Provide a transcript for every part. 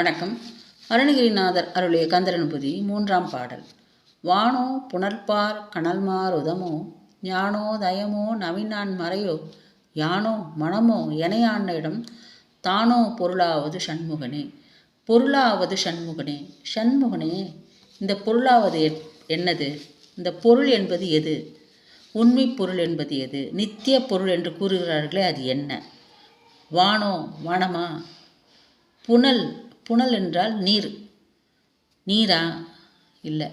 வணக்கம். அருணகிரிநாதர் அருளிய கந்தரனுபதி மூன்றாம் பாடல். வானோ புனர்பார் கனல்மார் உதமோ ஞானோ தயமோ நவினான் மறையோ யானோ மனமோ எனையாண்ட தானோ பொருளாவது சண்முகனே. பொருளாவது சண்முகனே சண்முகனே இந்த பொருளாவது என்னது? இந்த பொருள் என்பது எது? உண்மை பொருள் என்பது எது? நித்திய பொருள் என்று கூறுகிறார்களே அது என்ன? வானோ வனமா? புனல் புனல் என்றால் நீர். நீரா? இல்லை.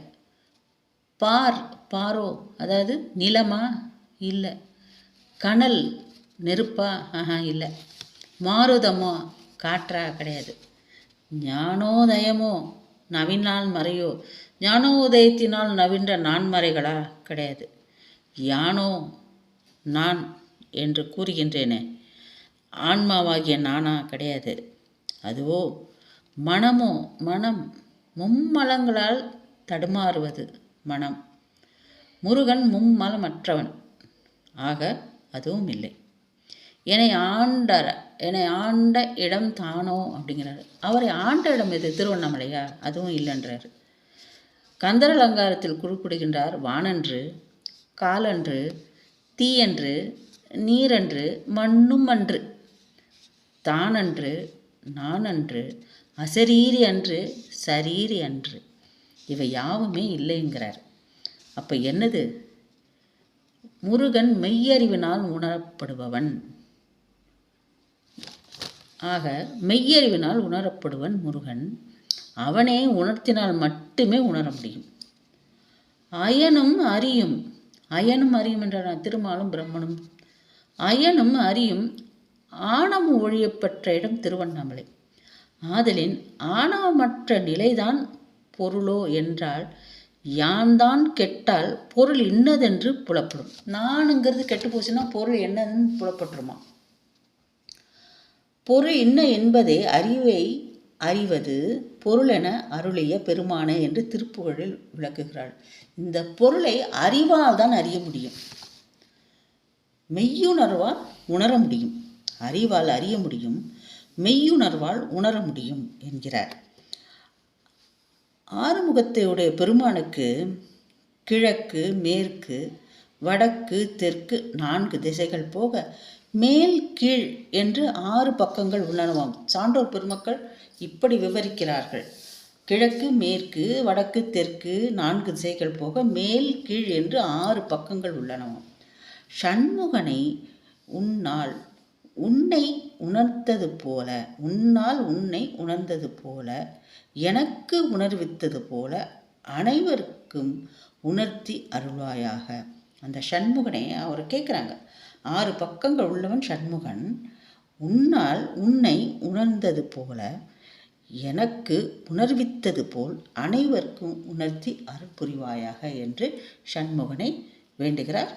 பார் பாரோ அதாவது நிலமா? இல்லை. கனல் நெருப்பா? ஆஹா இல்லை. மாருதமோ? காற்றா? கிடையாது. ஞானோதயமோ? நவினால் மறையோ? ஞானோதயத்தினால் நவின்ற நான்மறைகளா? கிடையாது. யானோ? நான் என்று கூறுகின்றேனே. ஆன்மாவாகிய நானா? கிடையாது. அதுவோ? மனமோ மனம் மும்மலங்களால் தடுமாறுவது மனம். முருகன் மும்மலமற்றவன். ஆக அதுவும் இல்லை. என்னை ஆண்டர என்னை ஆண்ட இடம் தானோ அப்படிங்கிறாரு. அவரை ஆண்ட இடம் எது? திருவண்ணாமலையா? அதுவும் இல்லைன்றார். கந்தர அலங்காரத்தில் குறிப்பிடுகின்றார் வானன்று காலன்று தீயன்று நீரன்று மண்ணும் அன்று தானன்று நான் அன்று அசரீரி அன்று சரீரி அன்று. இவை யாவுமே இல்லைங்கிறார். அப்போ என்னது? முருகன் மெய்யறிவினால் உணரப்படுபவன். ஆக மெய்யறிவினால் உணரப்படுவன் முருகன். அவனே உணர்த்தினால் மட்டுமே உணர முடியும். அயனும் அறியும். அயனும் அறியும் என்றான் திருமாலும் பிரம்மனும். அயனும் அறியும். ஆணவம் ஒழியப்பெற்ற இடம் திருவண்ணாமலை. ஆதலின் ஆணவமற்ற நிலைதான் பொருளோ என்றால் யான்தான் கெட்டால் பொருள் இன்னதென்று புலப்படும். நானுங்கிறது கெட்டு போச்சுன்னா பொருள் என்னதுன்னு புலப்பட்டுருமா? பொருள் என்ன என்பதே அறிவை அறிவது பொருள் என அருளிய பெருமானே என்று திருப்புகழில் விளக்குகிறாள். இந்த பொருளை அறிவால் தான் அறிய முடியும். மெய்யுணர்வால் உணர முடியும். அறிவால் அறிய முடியும் மெய்யுணர்வால் உணர முடியும் என்கிறார். ஆறுமுகத்தையுடைய பெருமானுக்கு கிழக்கு மேற்கு வடக்கு தெற்கு நான்கு திசைகள் போக மேல் கீழ் என்று ஆறு பக்கங்கள் உள்ளனவாம். சான்றோர் பெருமக்கள் இப்படி விவரிக்கிறார்கள். கிழக்கு மேற்கு வடக்கு தெற்கு நான்கு திசைகள் போக மேல் கீழ் என்று ஆறு பக்கங்கள் உள்ளனவாம். சண்முகனை உன்னால் உன்னை உணர்த்தது போல உன்னால் உன்னை உணர்ந்தது போல எனக்கு உணர்வித்தது போல அனைவருக்கும் உணர்த்தி அருள்வாயாக. அந்த சண்முகனை அவர் கேட்குறாங்க ஆறு பக்கங்கள் உள்ளவன் சண்முகன் உன்னால் உன்னை உணர்ந்தது போல எனக்கு உணர்வித்தது போல் அனைவருக்கும் உணர்த்தி அருள் புரிவாயாக என்று சண்முகனை வேண்டுகிறார்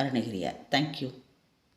அருணகிரியார். தேங்க்யூ